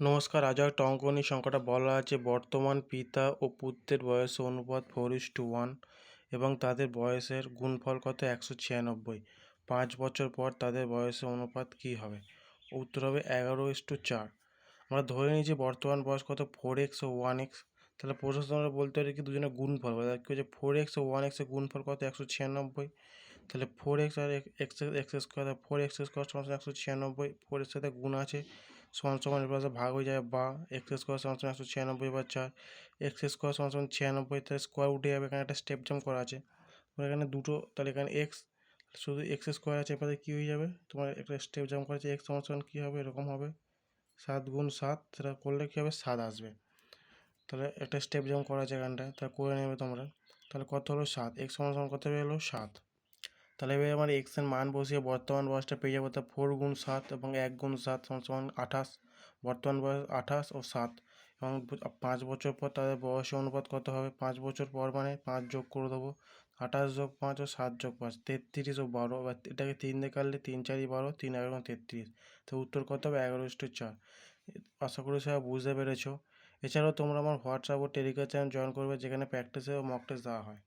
নমস্কার আজও একটা অঙ্কনী সংখ্যাটা বলা আছে, বর্তমান পিতা ও পুত্রের বয়সের অনুপাত ফোর ইস টু ওয়ান এবং তাদের বয়সের গুণফল কত? একশো ছিয়ানব্বই। পাঁচ বছর পর তাদের বয়সের অনুপাত কী হবে? উত্তর হবে এগারো ইস টু চার। আমরা ধরে নিয়েছি বর্তমান বয়স কত? ফোর এক্স ও ওয়ান এক্স তাহলে প্রশ্ন আমরা বলতে পারি কি দুজনের গুণফল তাহলে কী হচ্ছে? ফোর এক্স ও ওয়ান এক্সের গুণফল কত? একশো ছিয়ানব্বই। তাহলে ফোর এক্স আর X X square four X square সমান একশো ছিয়ানব্বই। ফোর এর সাথে গুণ আছে। সমান সমান এর ভাগ হয়ে যায় বা এক্স স্কোয়ার সমান সমান একশো ছিয়ানব্বই বা চার এক্স স্কোয়ার সমান সমান ছিয়ানব্বই, তাহলে স্কোয়ার উঠে যাবে, এখানে একটা স্টেপ জাম্প করা আছে। তোমার এখানে দুটো, তাহলে এখানে এক্স শুধু এক্স স্কোয়ার আছে এরপরে কী হয়ে যাবে? তোমার একটা স্টেপ জাম্প করা আছে এক্স সমান সমান কী হবে? এরকম হবে। সাত গুণ সাত সেটা করলে কী হবে? সাত আসবে। তাহলে একটা স্টেপ জাম্প করা আছে এখানটায়, তাহলে করে নেবে তোমরা। তাহলে কত হলো? সাত। এক্স সমান সমান কত হলো সাত। তাহলে এবার আমার এক্সের মান বসিয়ে বর্তমান বয়সটা পেয়ে যাব তা ফোর গুণ সাত এবং এক গুণ সাত সমান আঠাশ। বর্তমান বয়স আঠাশ ও সাত এবং পাঁচ বছর পর তাদের বয়সের অনুপাত কত হবে? পাঁচ বছর পর মানে পাঁচ যোগ করে দেবো। আঠাশ যোগ পাঁচ ও সাত যোগ পাঁচ, তেত্রিশ ও বারো। এবার এটাকে তিন দিয়ে কাটলে তিন চারি বারো, তিন এগারো তেত্রিশ। তো উত্তর কত হবে? এগারো ইস্টু চার। আশা করি সবাই বুঝতে পেরেছ। এছাড়াও তোমরা আমার হোয়াটসঅ্যাপ ও টেলিগ্রাম চ্যানেল জয়েন করবে যেখানে প্র্যাকটিসে ও মক টেস্ট দেওয়া হয়।